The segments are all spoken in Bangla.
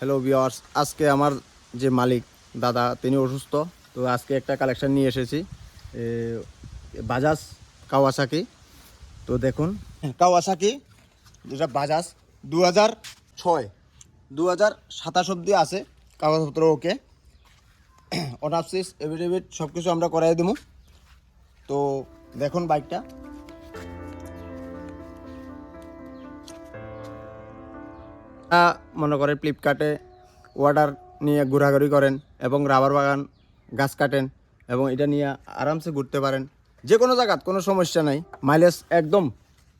হ্যালো ভিওয়ার্স আজকে আমার যে মালিক, দাদা, তিনি অসুস্থ। তো আজকে একটা কালেকশন নিয়ে এসেছি। বাজাজ কাওয়াসাকি। তো দেখুন। কাওয়াসাকি, যেটা বাজাজ দু হাজার ছয়। দু হাজার সাতাশ অব্দি আছে কাগজপত্র ওকে। অনাপসিস এভিডেভিট সব কিছু আমরা করাই দেবো তো দেখুন বাইকটা। মনে করেন ফ্লিপকার্টে অর্ডার নিয়ে ঘোরাঘুরি করেন এবং রাবার বাগান, গাছ কাটেন এবং এটা নিয়ে আরামসে ঘুরতে পারেন। যে কোনো জায়গাত, কোনো সমস্যা নাই। মাইলেজ একদম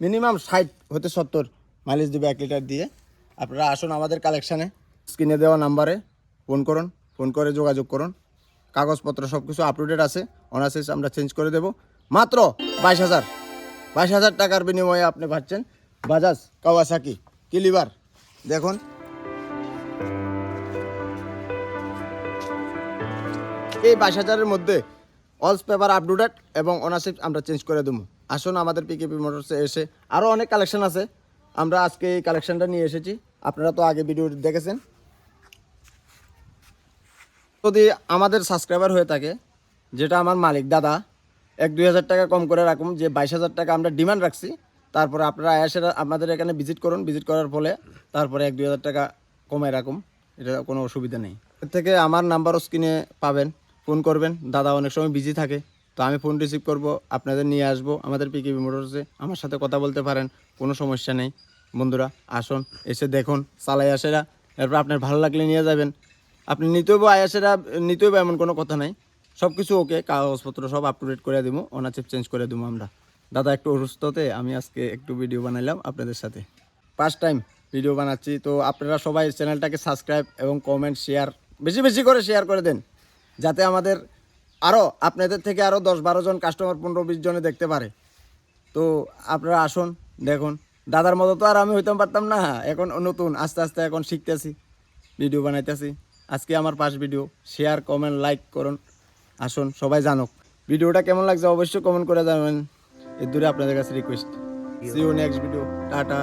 মিনিমাম ষাট হতে সত্তর। মাইলেজ দেবে এক লিটার দিয়ে। আপনারা আসুন আমাদের কালেকশানে স্ক্রিনে দেওয়া নাম্বারে ফোন করুন। ফোন করে যোগাযোগ করুন। কাগজপত্র সব কিছু আপটুডেট আছে। অনার্সিস আমরা চেঞ্জ করে দেব। মাত্র বাইশ হাজার। বাইশ হাজার টাকার বিনিময়ে আপনি পাচ্ছেন বাজাজ কাওয়াসাকি, কিলিবার। দেখুন। এই বাইশ হাজারের মধ্যে অলস পেপার আপডেট এবং অনারশিপ আমরা চেঞ্জ করে দেবো। আসুন আমাদের পিকেপি মোটরসে এসে আরও অনেক কালেকশন আছে। আমরা আজকে এই কালেকশনটা নিয়ে এসেছি। আপনারা তো আগে ভিডিও দেখেছেন। যদি আমাদের সাবস্ক্রাইবার হয়ে থাকে, যেটা আমার মালিক দাদা, এক দুই হাজার টাকা কম করে রাখুন, যে বাইশ হাজার টাকা আমরা ডিমান্ড রাখছি তারপরে আপনারা আয়াসের আমাদের এখানে ভিজিট করুন। ভিজিট করার ফলে তারপরে এক, দুই হাজার টাকা কমায় রাখুন। এটা কোনো অসুবিধা নেই। এর থেকে আমার নাম্বারও স্ক্রিনে পাবেন। ফোন করবেন। দাদা অনেক সময় বিজি থাকে। তো আমি ফোন রিসিভ করব, আপনাদের নিয়ে আসব। আমাদের পিকিবি মোটরসে আমার সাথে কথা বলতে পারেন। কোনো সমস্যা নেই। বন্ধুরা, আসুন, এসে দেখুন। চালাই আসেরা। এরপর আপনার ভালো লাগলে নিয়ে যাবেন। আপনি নিতে হইব আয়াসেরা নিতে হইব এমন কোনো কথা নাই। সব কিছু ওকে কাগজপত্র সব আপ টু ডেট করে দেবো অনাচেপ চেঞ্জ করে দেবো আমরা। দাদা একটু অসুস্থতে, আমি আজকে একটু ভিডিও বানাইলাম আপনাদের সাথে। ফার্স্ট টাইম ভিডিও বানাচ্ছি, তো আপনারা সবাই চ্যানেলটাকে সাবস্ক্রাইব এবং কমেন্ট শেয়ার বেশি বেশি করে শেয়ার করে দেন, যাতে আমাদের আরও আপনাদের থেকে আরও দশ বারো জন কাস্টমার পনেরো বিশ জনে দেখতে পারে। তো আপনারা আসুন, দেখুন। দাদার মতো তো আর আমি হইতে পারতাম না, এখন নতুন, আস্তে আস্তে এখন শিখতেছি ভিডিও বানাইতেছি। আজকে আমার পাঁচ ভিডিও শেয়ার কমেন্ট লাইক করুন, আসুন, সবাই জানুক। ভিডিওটা কেমন লাগছে অবশ্যই কমেন্ট করে যাবেন এর দূরে আপনাদের কাছে request see you next video tata